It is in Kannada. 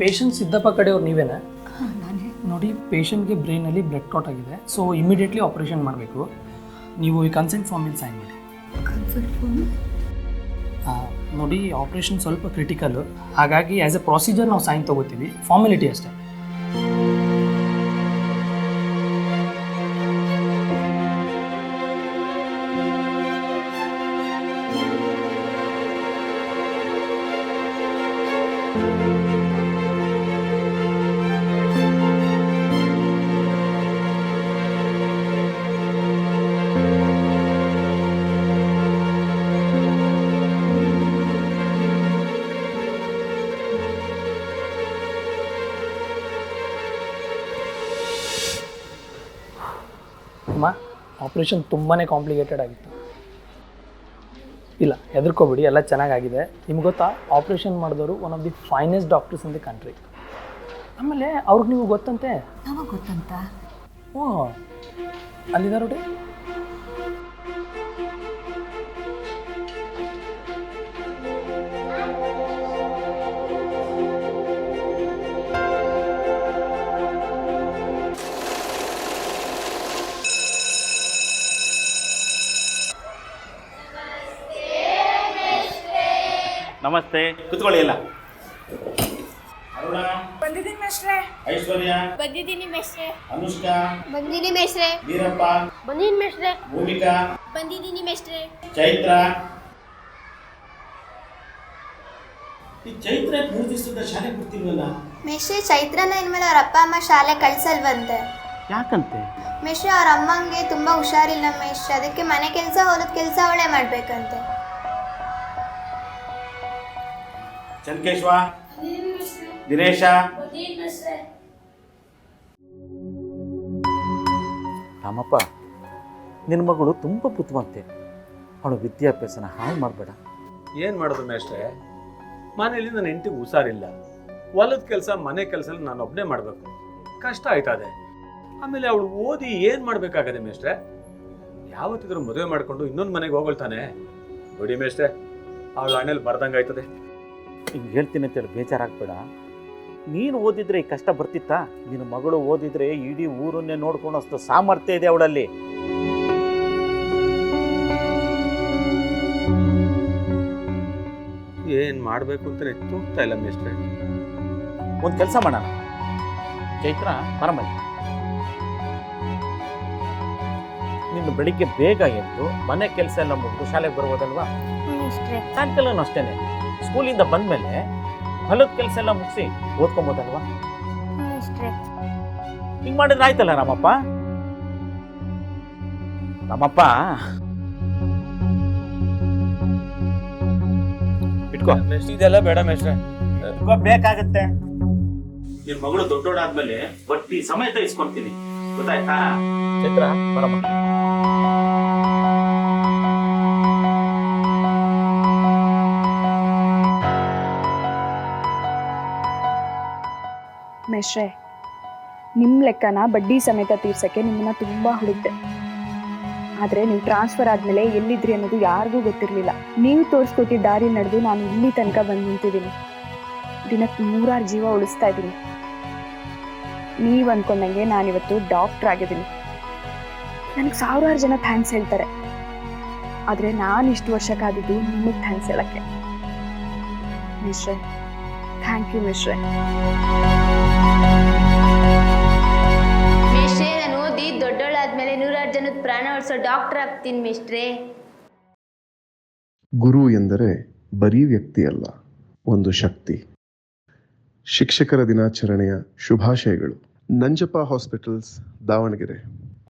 ಪೇಷಂಟ್ ಸಿದ್ದಪ್ಪ ಕಡೆಯವ್ರು ನೀವೇನಾ? ನಾನೇ. ನೋಡಿ ಪೇಷಂಟ್ಗೆ ಬ್ರೈನಲ್ಲಿ ಬ್ಲಡ್ ಕ್ಲಾಟ್ ಆಗಿದೆ. ಸೊ ಇಮಿಡಿಯೇಟ್ಲಿ ಆಪರೇಷನ್ ಮಾಡಬೇಕು. ನೀವು ಈ ಕನ್ಸೆಂಟ್ ಫಾರ್ಮ್ ಇಲ್ಲಿ ಸೈನ್ ಮಾಡಿ. ಕನ್ಸಲ್ಟ್ ಫೋನ್ ಆ, ನೋಡಿ ಆಪರೇಷನ್ ಸ್ವಲ್ಪ ಕ್ರಿಟಿಕಲ್ ಹಾಗಾಗಿ ಆ್ಯಸ್ ಎ ಪ್ರೊಸೀಜರ್ ನಾವು ಸೈನ್ ತಗೋತೀವಿ. ಫಾರ್ಮಾಲಿಟಿ ಅಷ್ಟೇ. ಅಮ್ಮ ಆಪ್ರೇಷನ್ ತುಂಬಾ ಕಾಂಪ್ಲಿಕೇಟೆಡ್ ಆಗಿತ್ತು. ಇಲ್ಲ ಹೆದರ್ಕೋಬಿಡಿ ಎಲ್ಲ ಚೆನ್ನಾಗಾಗಿದೆ. ನಿಮ್ಗೆ ಗೊತ್ತಾ ಆಪ್ರೇಷನ್ ಮಾಡಿದವರು one of the finest doctors in the country ಆಮೇಲೆ ಅವ್ರಿಗೆ ನೀವು ಗೊತ್ತಂತೆ? ಯಾವಾಗ ಗೊತ್ತಂತ? ಓ ಅಲ್ಲಿದ್ದಾರೆ ನೋಡಿ ನಮಸ್ತೆ. ಕುತ್ಕೊಳ್ಳಿ ಎಲ್ಲ. ಅರುಣ. ಬಂದಿದ್ದೀನಿ ಮೇಷ್ಟ್ರೆ. ಐಶ್ವರ್ಯ. ಬಂದಿದ್ದೀನಿ ಮೇಷ್ಟ್ರೆ. ಅನುಷ್ಕಾ. ಬಂದಿದ್ದೀನಿ ಮೇಷ್ಟ್ರೆ. ವೀರಪ್ಪ. ಬಂದಿದ್ದೀನಿ ಮೇಷ್ಟ್ರೆ. ಭೂಮಿಕಾ. ಬಂದಿದ್ದೀನಿ ಮೇಷ್ಟ್ರೆ. ಚೈತ್ರ. ಈ ಚೈತ್ರ ಮೂರು ದಿವಸದ ಶಾಲೆ ಬಿಡ್ತಿಲ್ವಲ್ಲ ಮೇಷ್ಟ್ರೆ ಚೈತ್ರನ ಇನ್ಮೇಲೆ ಅವ್ರ ಅಪ್ಪ ಅಮ್ಮ ಶಾಲೆ ಕಳ್ಸಲ್ವಂತೆ. ಯಾಕಂತೆ? ಮೇಷ್ಟ್ರೆ ಅವ್ರ ಅಮ್ಮಂಗೆ ತುಂಬಾ ಹುಷಾರಿಲ್ಲ ಮೇಷ್ಟ್ರೆ. ಅದಕ್ಕೆ ಮನೆ ಕೆಲಸ ಹೊಲದ ಕೆಲಸ ಅವಳೇ ಮಾಡ್ಬೇಕಂತೆ. ಚನ್ಕೇಶ್ವ ದಿನೇಶ. ರಾಮಪ್ಪ ನಿನ್ನ ಮಗಳು ತುಂಬ ಬುದ್ಧಿವಂತೆ ಅವಳು ವಿದ್ಯಾಭ್ಯಾಸನ ಹಾಳು ಮಾಡಬೇಡ. ಏನು ಮಾಡೋದು ಮೇಷ್ಟ್ರೆ? ಮನೇಲಿ ನನ್ನ ಹೆಂಡತಿಗೆ ಹುಷಾರಿಲ್ಲ. ಹೊಲದ ಕೆಲಸ ಮನೆ ಕೆಲಸ ನಾನು ಒಬ್ಬನೇ ಮಾಡಬೇಕು. ಕಷ್ಟ ಆಯ್ತದೆ ಆಮೇಲೆ ಅವಳು ಓದಿ ಏನು ಮಾಡಬೇಕಾಗದೆ ಮೇಷ್ಟ್ರೆ? ಯಾವತ್ತಿದ್ರು ಮದುವೆ ಮಾಡಿಕೊಂಡು ಇನ್ನೊಂದು ಮನೆಗೆ ಹೋಗಳ್ತಾನೆ ಬಿಡಿ ಮೇಷ್ಟ್ರೆ ಅವಳು ಬರ್ದಂಗೆ ಬರ್ದಂಗಾಯ್ತದೆ. ಹಿಂಗೆ ಹೇಳ್ತೀನಿ ಅಂತೇಳಿ ಬೇಜಾರಾಗ್ಬೇಡ ನೀನು ಓದಿದ್ರೆ ಈ ಕಷ್ಟ ಬರ್ತಿತ್ತಾ? ನಿನ್ನ ಮಗಳು ಓದಿದ್ರೆ ಇಡೀ ಊರನ್ನೇ ನೋಡ್ಕೊಂಡು ಅಷ್ಟು ಸಾಮರ್ಥ್ಯ ಇದೆ ಅವಳಲ್ಲಿ. ಏನು ಮಾಡಬೇಕು ಅಂತಲೇ ತೂಗ್ತಾ ಇಲ್ಲ ಮೇಷ್ಟ್ರೆ ಒಂದು ಕೆಲಸ ಮಾಡೋಣ. ಚೈತ್ರ ಬರಮಲ್ಲಿ ನಿನ್ನ ಬೆಳಿಗ್ಗೆ ಬೇಗ ಎದ್ದು ಮನೆ ಕೆಲಸ ಎಲ್ಲ ಮುಗಿದು ಶಾಲೆಗೆ ಬರ್ಬೋದಲ್ವಾ ಸಾಯಂಕಾಲನೂ ಅಷ್ಟೇನೆ. ಸ್ಕೂಲಿಂದ ಬಂದಮೇಲೆ ಹೊಲದ ಕೆಲಸ ಎಲ್ಲ ಮುಗಿಸಿ ಓದ್ಕೊಬೋದಲ್ವಾ? ಹಿಂಗ್ ಮಾಡಿದ್ರೆ ಆಯ್ತಲ್ಲ ರಾಮಪ್ಪ? ರಾಮಪ್ಪ! ಇಟ್ಕೋ. ಇದೆಲ್ಲ ಬೇಡ ಮೇಷ್ಟ್ರೆ. ಇಟ್ಕೋ ಬೇಕಾಗತ್ತೆ. ನಿನ್ ಮಗಳು ದೊಡ್ಡೋಡಾದ್ಮೇಲೆ ಬಟ್ಟಿ ಸಮೇತ ಇಸ್ಕೊಂತೀನಿ. ಗೊತ್ತಾಯ್ತಾ? ಚಿತ್ರ ಬರಮ್ಮ. ಮೇಷ್ಟ್ರೆ ನಿಮ್ಮ ಲೆಕ್ಕನ ಬಡ್ಡಿ ಸಮೇತ ತೀರ್ಸಕ್ಕೆ ನಿಮ್ಮನ್ನ ತುಂಬ ಹುಡುಕ್ತೆ ಆದರೆ ನೀವು ಟ್ರಾನ್ಸ್ಫರ್ ಆದಮೇಲೆ ಎಲ್ಲಿದ್ರಿ ಅನ್ನೋದು ಯಾರಿಗೂ ಗೊತ್ತಿರಲಿಲ್ಲ. ನೀವು ತೋರಿಸ್ಕೊಟ್ಟಿದ್ದ ದಾರಿ ನಡೆದು ನಾನು ಇಲ್ಲಿ ತನಕ ಬಂದು ನಿಂತಿದ್ದೀನಿ. ದಿನಕ್ಕೆ ನೂರಾರು ಜೀವ ಉಳಿಸ್ತಾ ಇದ್ದೀನಿ. ನೀವು ಅಂದ್ಕೊಂಡಂಗೆ ನಾನಿವತ್ತು ಡಾಕ್ಟರ್ ಆಗಿದ್ದೀನಿ. ನನಗೆ ಸಾವಿರಾರು ಜನ ಥ್ಯಾಂಕ್ಸ್ ಹೇಳ್ತಾರೆ. ಆದರೆ ನಾನು ಇಷ್ಟು ವರ್ಷ ಕಾದಿದ್ದು ನಿಮಗೆ ಥ್ಯಾಂಕ್ಸ್ ಹೇಳಕ್ಕೆ. ಮಿಶ್ರೆ ಥ್ಯಾಂಕ್ ಯು ಮಿಶ್ರೆ ಡಾಕ್ಟರ್ ಆಗ್ತೀನಿ ಮಿಸ್ಟ್ರೆ ಗುರು ಎಂದರೆ ಬರೀ ವ್ಯಕ್ತಿ ಅಲ್ಲ, ಒಂದು ಶಕ್ತಿ. ಶಿಕ್ಷಕರ ದಿನಾಚರಣೆಯ ಶುಭಾಶಯಗಳು. ನಂಜಪ್ಪ ಹಾಸ್ಪಿಟಲ್ಸ್ ದಾವಣಗೆರೆ.